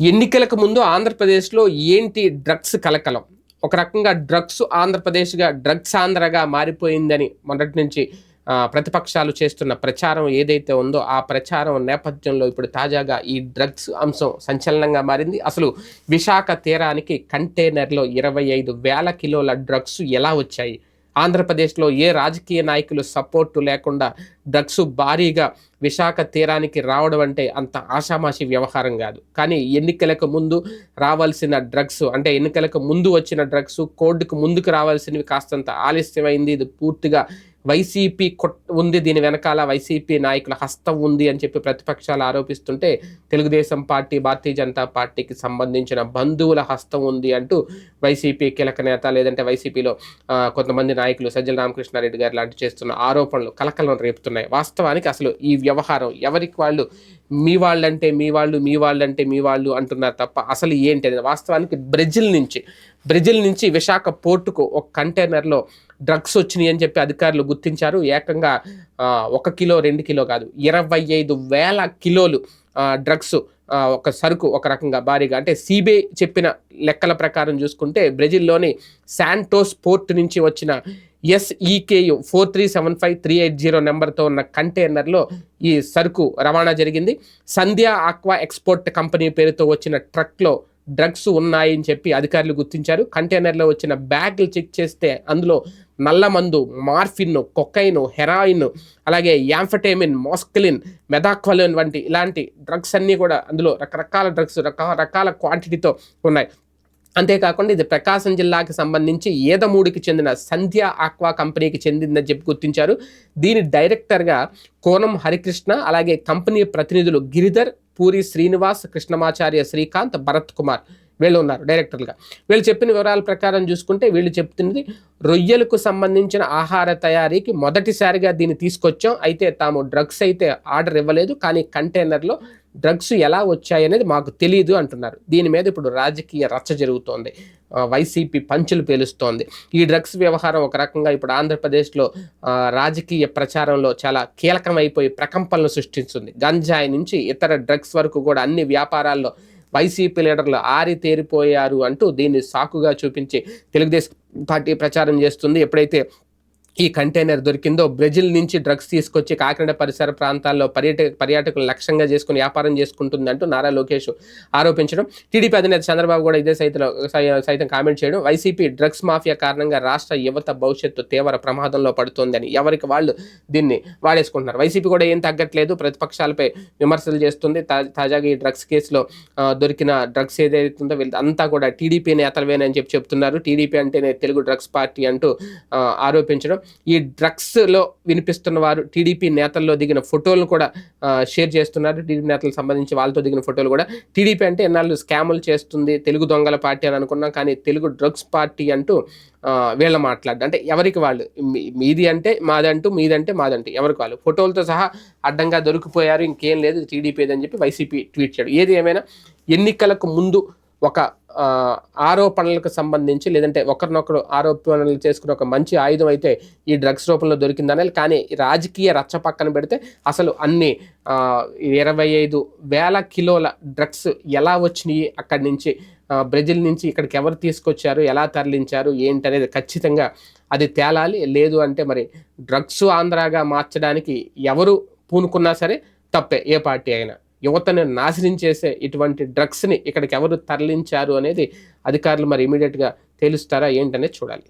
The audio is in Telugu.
ఎన్నికలకు ముందు ఆంధ్రప్రదేశ్లో ఏంటి డ్రగ్స్ కలకలం? ఒక రకంగా డ్రగ్స్ ఆంధ్రప్రదేశ్గా డ్రగ్స్ ఆంధ్రగా మారిపోయిందని మొదటి నుంచి ప్రతిపక్షాలు చేస్తున్న ప్రచారం ఏదైతే ఉందో ఆ ప్రచారం నేపథ్యంలో ఇప్పుడు తాజాగా ఈ డ్రగ్స్ అంశం సంచలనంగా మారింది. అసలు విశాఖ తీరానికి కంటైనర్లో ఇరవై ఐదు వేల కిలోల డ్రగ్స్ ఎలా వచ్చాయి? ఆంధ్రప్రదేశ్లో ఏ రాజకీయ నాయకులు సపోర్టు లేకుండా డ్రగ్స్ భారీగా విశాఖ తీరానికి రావడం అంటే అంత ఆషామాషి వ్యవహారం కాదు. కానీ ఎన్నికలకు ముందు రావాల్సిన డ్రగ్స్ అంటే ఎన్నికలకు ముందు వచ్చిన డ్రగ్స్ కోర్టుకు ముందుకు రావాల్సినవి కాస్తంత ఆలస్యమైంది. ఇది పూర్తిగా వైసీపీ ఉంది దీని వెనకాల వైసీపీ నాయకుల హస్తం ఉంది అని చెప్పి ప్రతిపక్షాలు ఆరోపిస్తుంటే తెలుగుదేశం పార్టీ భారతీయ జనతా పార్టీకి సంబంధించిన బంధువుల హస్తం ఉంది అంటూ వైసీపీ కీలక నేత లేదంటే వైసీపీలో కొంతమంది నాయకులు సజ్జల రామకృష్ణారెడ్డి గారు లాంటి చేస్తున్న ఆరోపణలు కలకలం రేపుతున్నాయి. వాస్తవానికి అసలు ఈ వ్యవహారం ఎవరికి వాళ్ళు? మీ వాళ్ళంటే మీ వాళ్ళు మీ వాళ్ళంటే మీ వాళ్ళు అంటున్నారు తప్ప అసలు ఏంటి అనేది? వాస్తవానికి బ్రెజిల్ నుంచి బ్రెజిల్ నుంచి విశాఖ పోర్టుకు ఒక కంటైనర్లో డ్రగ్స్ వచ్చినాయి అని చెప్పి అధికారులు గుర్తించారు. ఏకంగా ఒక కిలో రెండు కిలో కాదు ఇరవై ఐదు వేల కిలోలు డ్రగ్స్ ఒక సరుకు ఒక రకంగా భారీగా. అంటే సిబిఐ చెప్పిన లెక్కల ప్రకారం చూసుకుంటే బ్రెజిల్లోని శాంటోస్ పోర్ట్ నుంచి వచ్చిన SEKU four three seven five three eight zero నెంబర్తో ఉన్న కంటైనర్లో ఈ సరుకు రవాణా జరిగింది. సంధ్యా ఆక్వా ఎక్స్పోర్ట్ కంపెనీ పేరుతో వచ్చిన ట్రక్లో డ్రగ్స్ ఉన్నాయని చెప్పి అధికారులు గుర్తించారు. కంటైనర్లో వచ్చిన బ్యాగులు చెక్ చేస్తే అందులో నల్లమందు మార్ఫిన్ కొక్కైన్ హెరాయిన్ అలాగే యాంఫటేమిన్ మోస్కలిన్ మెదాక్వలిన్ వంటి ఇలాంటి డ్రగ్స్ అన్నీ కూడా అందులో రకరకాల డ్రగ్స్ రకరకాల క్వాంటిటీతో ఉన్నాయి. అంతేకాకుండా ఇది ప్రకాశం జిల్లాకి సంబంధించి ఏదమూడికి చెందిన సంధ్య ఆక్వా కంపెనీకి చెందిందని చెప్పి గుర్తించారు. దీని డైరెక్టర్గా కోనం హరికృష్ణ అలాగే కంపెనీ ప్రతినిధులు గిరిధర్ పూరి శ్రీనివాస్ కృష్ణమాచార్య శ్రీకాంత్ భరత్ కుమార్. వీళ్ళు ఉన్నారు డైరెక్టర్లుగా. వీళ్ళు చెప్పిన వివరాల ప్రకారం చూసుకుంటే వీళ్ళు చెప్తున్నది రొయ్యలకు సంబంధించిన ఆహార తయారీకి మొదటిసారిగా దీన్ని తీసుకొచ్చాం. అయితే తాము డ్రగ్స్ అయితే ఆర్డర్ ఇవ్వలేదు. కానీ కంటైనర్లో డ్రగ్స్ ఎలా వచ్చాయనేది మాకు తెలియదు అంటున్నారు. దీని మీద ఇప్పుడు రాజకీయ రచ్చ జరుగుతోంది. వైసీపీ పంచులు పేలుస్తోంది. ఈ డ్రగ్స్ వ్యవహారం ఒక రకంగా ఇప్పుడు ఆంధ్రప్రదేశ్లో రాజకీయ ప్రచారంలో చాలా కీలకమైపోయి ప్రకంపనలు సృష్టిస్తుంది గంజాయి నుంచి ఇతర డ్రగ్స్ వరకు కూడా అన్ని వ్యాపారాల్లో వైసీపీ లీడర్లు ఆరితేరిపోయారు అంటూ దీన్ని సాకుగా చూపించి తెలుగుదేశం పార్టీ ప్రచారం చేస్తుంది. ఎప్పుడైతే ఈ కంటైనర్ దొరికిందో బ్రెజిల్ నుంచి డ్రగ్స్ తీసుకొచ్చి కాకినాడ పరిసర ప్రాంతాల్లో పర్యటక పర్యాటకులు లక్ష్యంగా చేసుకుని వ్యాపారం చేసుకుంటుందంటూ నారా లోకేష్ ఆరోపించడం. టీడీపీ అధినేత చంద్రబాబు కూడా ఇదే సైతంలో సైతం కామెంట్ చేయడం. వైసీపీ డ్రగ్స్ మాఫియా కారణంగా రాష్ట్ర యువత భవిష్యత్తు తీవ్ర ప్రమాదంలో పడుతోందని ఎవరికి వాళ్ళు దీన్ని వాడేసుకుంటున్నారు. వైసీపీ కూడా ఏం తగ్గట్లేదు. ప్రతిపక్షాలపై విమర్శలు చేస్తుంది. తాజాగా ఈ డ్రగ్స్ కేసులో దొరికిన డ్రగ్స్ ఏదైతే ఉందో వీళ్ళు అంతా కూడా టీడీపీ నేతలవేనని చెప్పి చెప్తున్నారు. టీడీపీ అంటేనే తెలుగు డ్రగ్స్ పార్టీ అంటూ ఆరోపించడం. ఈ డ్రగ్స్లో వినిపిస్తున్న వారు టీడీపీ నేతల్లో దిగిన ఫోటోలను కూడా షేర్ చేస్తున్నారు. టీడీపీ నేతలకు సంబంధించి వాళ్ళతో దిగిన ఫోటోలు కూడా. టీడీపీ అంటే ఎన్నాళ్ళు స్కాములు చేస్తుంది తెలుగు దొంగల పార్టీ అని అనుకున్నాం కానీ తెలుగు డ్రగ్స్ పార్టీ అంటూ వీళ్ళ మాట్లాడ అంటే ఎవరికి వాళ్ళు? మీ- మీది అంటే మాదంటూ మీదంటే మాదంటే ఎవరికి వాళ్ళు? ఫోటోలతో సహా అడ్డంగా దొరికిపోయారు ఇంకేం లేదు టీడీపీ అని చెప్పి వైసీపీ ట్వీట్ చేయడం. ఏది ఏమైనా ఎన్నికలకు ముందు ఒక ఆరోపణలకు సంబంధించి లేదంటే ఒకరినొకరు ఆరోపణలు చేసుకుని ఒక మంచి ఆయుధం అయితే ఈ డ్రగ్స్ రూపంలో దొరికిందనే కానీ రాజకీయ రచ్చ పక్కన పెడితే అసలు అన్ని ఇరవై ఐదు వేల కిలోల డ్రగ్స్ ఎలా వచ్చినాయి? అక్కడి నుంచి బ్రెజిల్ నుంచి ఇక్కడికి ఎవరు తీసుకొచ్చారు? ఎలా తరలించారు? ఏంటి అనేది ఖచ్చితంగా అది తేలాలి. లేదు అంటే మరి డ్రగ్స్ ఆంధ్రాగా మార్చడానికి ఎవరు పూనుకున్నా సరే తప్పే ఏ పార్టీ అయినా. యువతను నాశనం చేసే ఇటువంటి డ్రగ్స్ని ఇక్కడికి ఎవరు తరలించారు అనేది అధికారులు మరి ఇమీడియట్గా తేలుస్తారా ఏంటనేది చూడాలి.